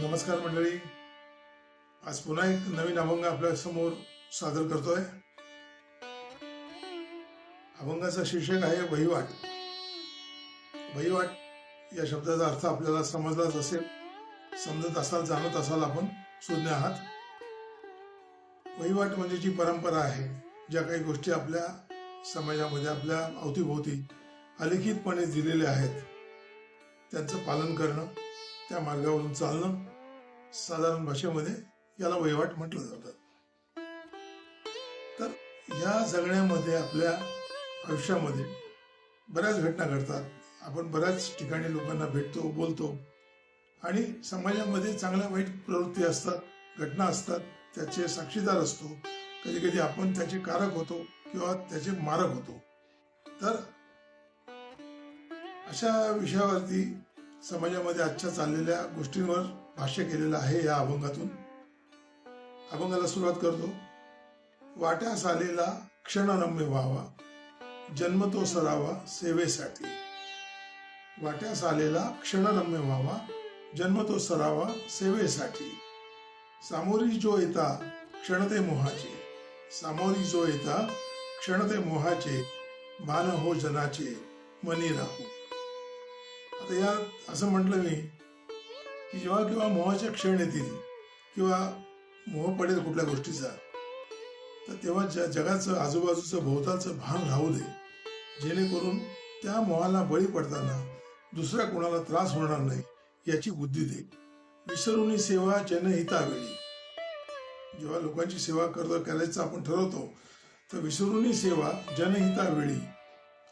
नमस्कार मंडळी. आज पुन्हा एक नवीन अभंग आपल्यासमोर सादर करतोय. अभंगाचा शीर्षक आहे वहिवाट. वहिवाट या शब्दाचा अर्थ आपल्याला समजलाच असेल. समजत असाल जाणत असाल आपण सुज्ञ आहात. वहिवाट म्हणजे जी परंपरा आहे ज्या काही गोष्टी आपल्या समाजामध्ये आपल्या अवतीभोवती अलिखितपणे दिलेल्या आहेत. त्यांचं पालन करणं त्या मार्गावरून चालणं साधारण भाषेमध्ये याला वहिवाट म्हटलं जातं. तर या जगण्यामध्ये आपल्या आयुष्यामध्ये बऱ्याच घटना घडतात. आपण बऱ्याच ठिकाणी लोकांना भेटतो बोलतो आणि समाजामध्ये चांगल्या वाईट प्रवृत्ती असतात घटना असतात त्याचे साक्षीदार असतो. कधी कधी आपण त्याचे कारक होतो किंवा त्याचे मारक होतो. तर अशा विषयावरती समाजामध्ये आजच्या चाललेल्या गोष्टींवर भाष्य केलेलं आहे या अभंगातून. अभंगाला सुरुवात करतो. वाट्यास आलेला क्षणरम्य व्हावा. जन्म तो सरावा सेवेसाठी. वाट्यास आलेला क्षणरम्य व्हावा. जन्म तो सरावा सेवेसाठी. सामोरी जो येता क्षणते मोहाचे. सामोरी जो येता क्षणते मोहाचे. मान हो जनाचे मनी राहू. आता या असं म्हटलं मी की जेव्हा किंवा मोहाचे क्षण येतील किंवा मोह पडेल कुठल्या गोष्टीचा तर तेव्हा ज जगाचं आजूबाजूचं भोवतालचं भान राहू दे. जेणेकरून त्या मोहाला बळी पडताना दुसऱ्या कोणाला त्रास होणार नाही याची बुद्धी दे. विसरून सेवा जनहितावेळी. जेव्हा लोकांची सेवा करतो करायचं आपण ठरवतो तर विसरून सेवा जनहितावेळी.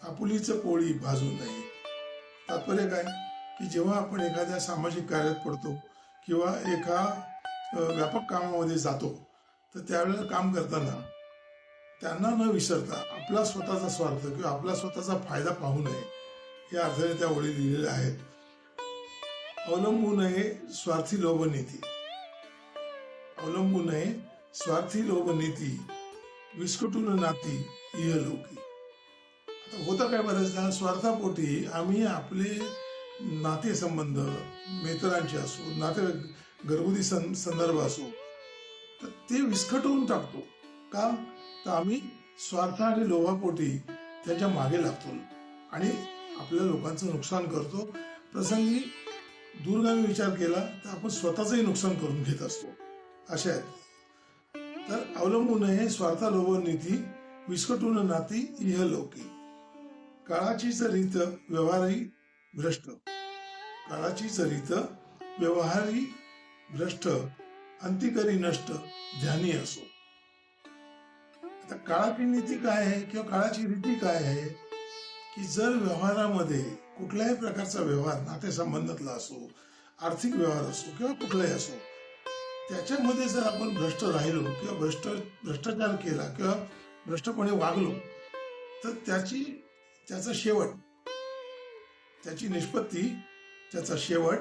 आपुलीचं पोळी भाजू नये तात्पर्य काय? की जेव्हा आपण एखाद्या सामाजिक कार्यात पडतो किंवा एका व्यापक कामामध्ये जातो तर त्यावेळेला काम करताना त्यांना न विसरता आपला स्वतःचा स्वार्थ किंवा आपला स्वतःचा फायदा पाहू नये या अर्थाने त्या ओळी लिहिलेल्या आहेत. अवलंबू नये स्वार्थी लोभ नीती. अवलंबू नये स्वार्थी लोभ नीती. विस्कटून नाती इह लोकी होतं काय बऱ्याचदा स्वार्थापोटी आम्ही आपले नातेसंबंध मित्रांचे असो नाते घरगुती सं संदर्भ असो तर ते विस्कटवून टाकतो. का? तर आम्ही स्वार्थ आणि लोभापोटी त्याच्यामागे लागतो. आणि आपल्या लोकांचं नुकसान करतो. प्रसंगी दूरगामी विचार केला तर आपण स्वतःचंही नुकसान करून घेत असतो. अशा आहेत. तर अवलंबून हे स्वार्था लोभ नीती विस्कटून नाती इह काळाची काळाचीच रीत व्यवहारी भ्रष्ट. काळाचीच रीत व्यवहारी भ्रष्ट अंतिकरी नष्ट ध्यानी असो. आता काळाची नीती काय आहे किंवा काळाची रीती काय आहे की जर व्यवहारामध्ये कुठल्याही प्रकारचा व्यवहार नातेसंबंधातला असो आर्थिक व्यवहार असो किंवा कुठलाही असो त्याच्यामध्ये जर आपण भ्रष्ट राहिलो किंवा भ्रष्ट भ्रष्टाचार केला किंवा भ्रष्टपणे वागलो तर त्याची त्याचा शेवट. त्याची निष्पत्ती त्याचा शेवट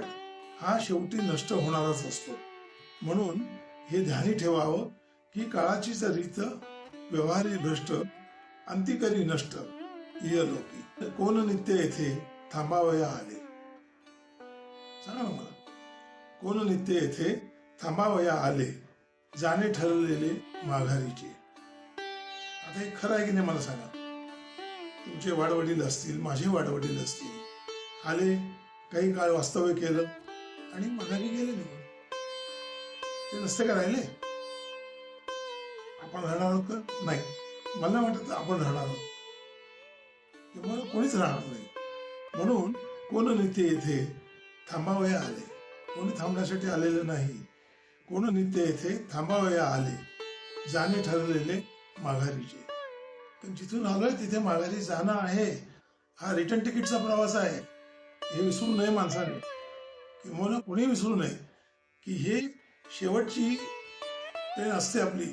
हा शेवटी नष्ट होणाराच असतो. म्हणून हे ध्यानी ठेवावं की काळाची रीत व्यवहारी भ्रष्ट अंतिकरी नष्ट लोकी. कोण नित्य येथे थांबावया आले? सांगा मला. कोण नित्य येथे थांबावया आले? जाणे ठरलेले माघारीचे. आता हे खरं आहे की नाही मला सांगा? तुमचे वाडवडील असतील माझे वाडवडील असतील. आले काही काळ वास्तव्य केलं आणि माघारी गेले निघून. ते नसते का राहिले? आपण राहणार आहोत का? नाही. मला वाटत आपण राहणार आहोत. किंवा कोणीच राहणार नाही. म्हणून कोण नित्य येथे थांबावया आले? कोणी थांबण्यासाठी आलेलं नाही. कोण नित्य येथे थांबावया आले? जाणे ठरलेले माघारीचे. जिथून आलोय तिथे माघारी जाणं आहे. हा रिटर्न तिकीटचा प्रवास आहे. हे विसरू नये माणसाने. किंवा कोणी विसरू नये. की हे शेवटची ट्रेन असते आपली.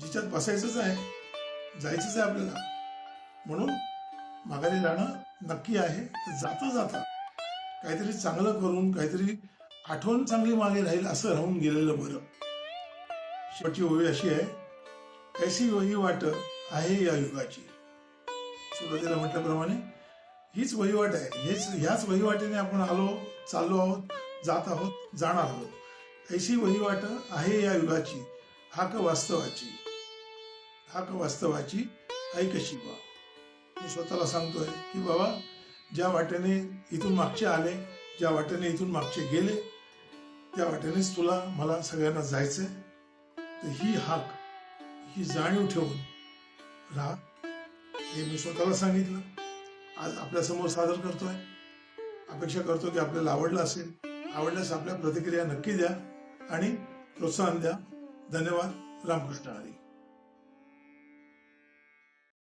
जिच्यात बसायचंच आहे. जायचंच आहे आपल्याला. म्हणून माघारी जाणं नक्की आहे. तर जाता जाता काहीतरी चांगलं करून काहीतरी आठवण चांगली मागे राहील असं राहून गेलेलं बरं. शेवटची ओळी अशी आहे. कैसी वही वाट आहे या युगाची. सुरुवातीला म्हटल्याप्रमाणे हीच वहिवाट आहे. हेच ह्याच वहिवाटीने आपण आलो चाललो आहोत जात आहोत जाणार आहोत. ऐशी वहिवाट आहे या युगाची. हाक वास्तवाची. हाक वास्तवाची ऐक शिवा. मी स्वतःला सांगतोय की बाबा ज्या वाटेने इथून मागचे आले ज्या वाटेने इथून मागचे गेले त्या वाटेनेच तुला मला सगळ्यांना जायचंय. तर ही हाक ही जाणीव ठेवून राहा. हे मी स्वतःला सांगितलं. आज आपल्यासमोर सादर करतोय. अपेक्षा करतो की आपल्याला आवडलं असेल. आवडल्यास आपल्या प्रतिक्रिया नक्की द्या आणि प्रोत्साहन द्या. धन्यवाद. रामकृष्ण हरी.